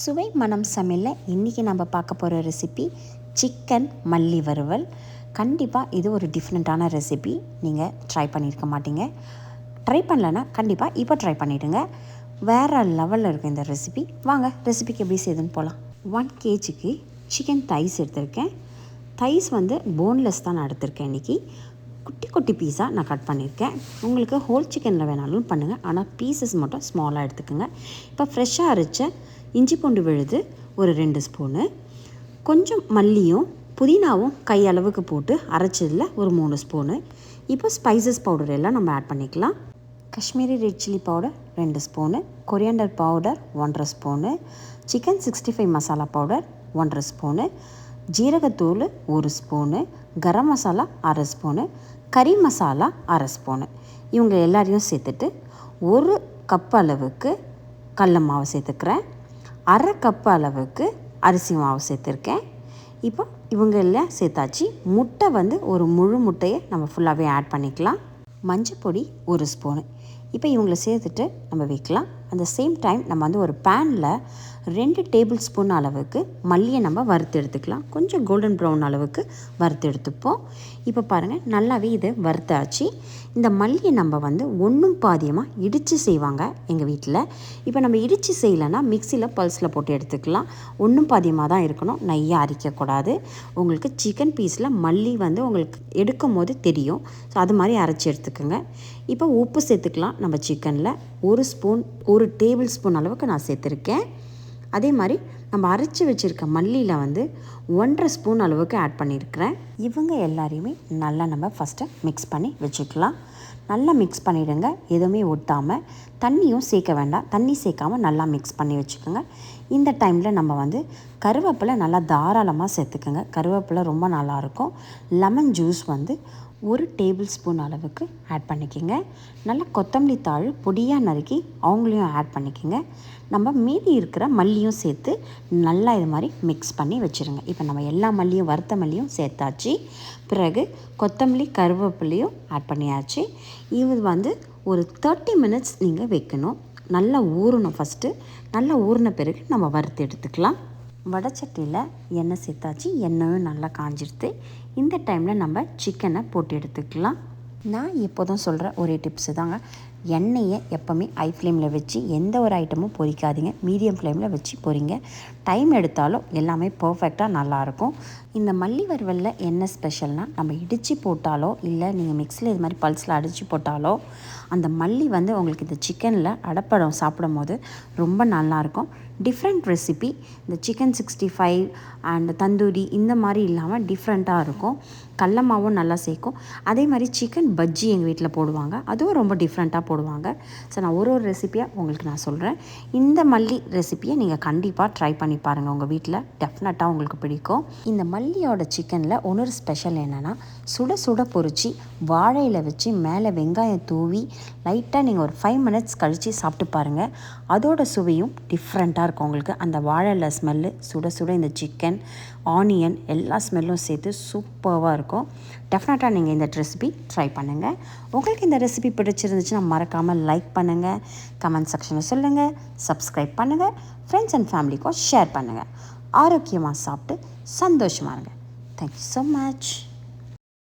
சுவை மனம் சமையலில் இன்றைக்கி நம்ம பார்க்க போகிற ரெசிபி சிக்கன் மல்லி வறுவல். கண்டிப்பாக இது ஒரு டிஃப்ரெண்ட்டான ரெசிபி நீங்கள் ட்ரை பண்ணியிருக்க மாட்டீங்க. ட்ரை பண்ணலன்னா கண்டிப்பாக இப்போ ட்ரை பண்ணிவிடுங்க வேறு லெவலில் இருக்கும் இந்த ரெசிபி வாங்க ரெசிபிக்கு எப்படி செய்யுதுன்னு போகலாம் ஒன் கேஜிக்கு சிக்கன் தைஸ் எடுத்திருக்கேன். தைஸ் வந்து போன்லெஸ் தான் நான் எடுத்திருக்கேன் இன்றைக்கி குட்டி குட்டி பீஸாக நான் கட் பண்ணியிருக்கேன். உங்களுக்கு ஹோல் சிக்கனில் வேணாலும் பண்ணுங்கள் ஆனால் பீசஸ் மட்டும் ஸ்மாலாக எடுத்துக்கோங்க. இப்போ ஃப்ரெஷ்ஷாக அரைச்ச இஞ்சி பூண்டு விழுது ஒரு ரெண்டு ஸ்பூனு கொஞ்சம் மல்லியும் புதினாவும் கையளவுக்கு போட்டு அரைச்சதில் ஒரு மூணு ஸ்பூனு இப்போ ஸ்பைசஸ் பவுடர் எல்லாம் நம்ம ஆட் பண்ணிக்கலாம். காஷ்மீரி ரெட் சில்லி பவுடர் ரெண்டு ஸ்பூனு கொரியாண்டர் பவுடர் ஒன்றரை spoon chicken sixty five masala powder ஒன்றரை ஸ்பூனு ஜீரகத்தூள் ஒரு ஸ்பூனு கரம் மசாலா அரை ஸ்பூனு. கறி மசாலா அரை ஸ்பூனு. இவங்க எல்லாரையும் சேர்த்துட்டு ஒரு கப் அளவுக்கு கடல மாவு சேர்த்துக்கிறேன். அரை கப் அளவுக்கு அரிசி மாவு சேர்த்துருக்கேன். இப்போ இவங்க எல்லாம் சேர்த்தாச்சு. முட்டை வந்து ஒரு முழு முட்டையை நம்ம ஃபுல்லாகவே ஆட் பண்ணிக்கலாம். மஞ்சள் பொடி ஒரு ஸ்பூனு. இப்போ இவங்களை சேர்த்துட்டு நம்ம வைக்கலாம். அந்த சேம் டைம் நம்ம வந்து ஒரு பேனில் ரெண்டு டேபிள் ஸ்பூன் அளவுக்கு மல்லியை நம்ம வறுத்து எடுத்துக்கலாம். கொஞ்சம் கோல்டன் ப்ரௌன் அளவுக்கு வறுத்து எடுத்துப்போம். இப்போ பாருங்கள் நல்லாவே இது வறுத்தாச்சு. இந்த மல்லியை நம்ம வந்து ஒன்றும் பாதியமாக இடித்து செய்வாங்க எங்கள் வீட்டில் இப்போ நம்ம இடித்து செய்யலைன்னா மிக்சியில் பல்ஸில் போட்டு எடுத்துக்கலாம். ஒன்றும் பாதியமாக தான் இருக்கணும். நையாக அரைக்கக்கூடாது உங்களுக்கு சிக்கன் பீஸில் மல்லி வந்து உங்களுக்கு எடுக்கும் போது தெரியும். ஸோ அது மாதிரி அரைச்சி எடுத்துக்கோங்க. இப்போ உப்பு சேர்த்துக்கலாம் நம்ம சிக்கனில் ஒரு ஸ்பூன் ஒரு டேபிள் ஸ்பூன் அளவுக்கு நான் சேர்த்துருக்கேன். அதே மாதிரி நம்ம அரைச்சி வச்சுருக்க மல்லியில் வந்து ஒன்றரை ஸ்பூன் அளவுக்கு ஆட் பண்ணியிருக்கிறேன் இவங்க எல்லாரையுமே நல்லா நம்ம ஃபஸ்ட்டு மிக்ஸ் பண்ணி வச்சுக்கலாம். நல்லா மிக்ஸ் பண்ணிவிடுங்க எதுவுமே ஒட்டாமல் தண்ணியும் சேர்க்க வேண்டாம் தண்ணி சேர்க்காமல் நல்லா மிக்ஸ் பண்ணி வச்சுக்கோங்க. இந்த டைமில் நம்ம வந்து கருவேப்பிலை நல்லா தாராளமாக சேர்த்துக்கோங்க. கருவேப்பிலை ரொம்ப நல்லாயிருக்கும் லெமன் ஜூஸ் வந்து ஒரு டேபிள் ஸ்பூன் அளவுக்கு ஆட் பண்ணிக்கோங்க. நல்லா கொத்தமல்லி தாள் பொடியாக நறுக்கி அவங்களையும் ஆட் பண்ணிக்கோங்க. நம்ம மீதி இருக்கிற மல்லியும் சேர்த்து நல்லா இது மாதிரி மிக்ஸ் பண்ணி வச்சுருங்க. இப்போ நம்ம எல்லா மல்லியும் வறுத்த மல்லியும் சேர்த்தாச்சு. பிறகு கொத்தமல்லி கருவேப்பிலையும் ஆட் பண்ணியாச்சு. இது வந்து ஒரு தேர்ட்டி மினிட்ஸ் நீங்கள் வைக்கணும். நல்லா ஊறணும் ஃபஸ்ட்டு நல்லா ஊறின பிறகு நம்ம வறுத்து எடுத்துக்கலாம். வடச்சட்டியில் எண்ணெய் சேர்த்தாச்சு. எண்ணெயும் நல்லா காஞ்சிடுது இந்த டைமில் நம்ம சிக்கனை போட்டு எடுத்துக்கலாம். நான் எப்போதும் சொல்கிற ஒரே டிப்ஸு தாங்க. எண்ணெயை எப்போவுமே ஹை ஃப்ளேமில் வச்சு எந்த ஒரு ஐட்டமும் பொரிக்காதீங்க மீடியம் ஃப்ளேமில் வச்சு பொரிங்க டைம் எடுத்தாலும் எல்லாமே பர்ஃபெக்டாக நல்லாயிருக்கும் இந்த மல்லி வறுவலில் என்ன ஸ்பெஷல்னால் நம்ம இடித்து போட்டாலோ இல்லை நீங்கள் மிக்ஸியில் இது மாதிரி பல்ஸில் அடித்து போட்டாலோ அந்த மல்லி வந்து உங்களுக்கு இந்த சிக்கனில் அடப்படம் சாப்பிடும் போது ரொம்ப நல்லாயிருக்கும். டிஃப்ரெண்ட் ரெசிபி இந்த chicken sixty five and tandoori இந்த மாதிரி இல்லாமல் டிஃப்ரெண்ட்டாக இருக்கும். கடல மாவும் நல்லா சேர்க்கும். அதே மாதிரி சிக்கன் பஜ்ஜி எங்கள் வீட்டில் போடுவாங்க. அதுவும் ரொம்ப டிஃப்ரெண்ட்டாக போடுவாங்க. ஸோ நான் ஒரு ஒரு ரெசிப்பியாக உங்களுக்கு நான் சொல்கிறேன் இந்த மல்லி ரெசிப்பியை நீங்கள் கண்டிப்பாக ட்ரை பண்ணி பாருங்கள் உங்கள் வீட்டில் டெஃபினட்டாக உங்களுக்கு பிடிக்கும். இந்த மல்லியோட சிக்கனில் இன்னொரு ஸ்பெஷல் என்னென்னா சுட சுட பொறிச்சு வாழையில் வச்சு மேலே வெங்காயம் தூவி லைட்டாக நீங்கள் ஒரு ஃபைவ் மினிட்ஸ் கழித்து சாப்பிட்டு பாருங்கள் அதோட சுவையும் டிஃப்ரெண்ட்டாக இருக்கும் உங்களுக்கு. அந்த வாழைல ஸ்மெல்லு சுட சுட இந்த சிக்கன் ஆனியன் எல்லா ஸ்மெல்லும் சேர்த்து சூப்பராக இருக்கும். டெஃபினட்டாக நீங்கள் இந்த ரெசிபி ட்ரை பண்ணுங்கள் உங்களுக்கு இந்த ரெசிபி பிடிச்சிருந்துச்சுன்னா மறக்காமல் லைக் பண்ணுங்கள் கமெண்ட் செக்ஷனில் சொல்லுங்கள் சப்ஸ்கிரைப் பண்ணுங்கள் ஃப்ரெண்ட்ஸ் அண்ட் ஃபேமிலிக்கும் ஷேர் பண்ணுங்கள் ஆரோக்கியமாக சாப்பிட்டு சந்தோஷமாக இருங்க. Thank you so much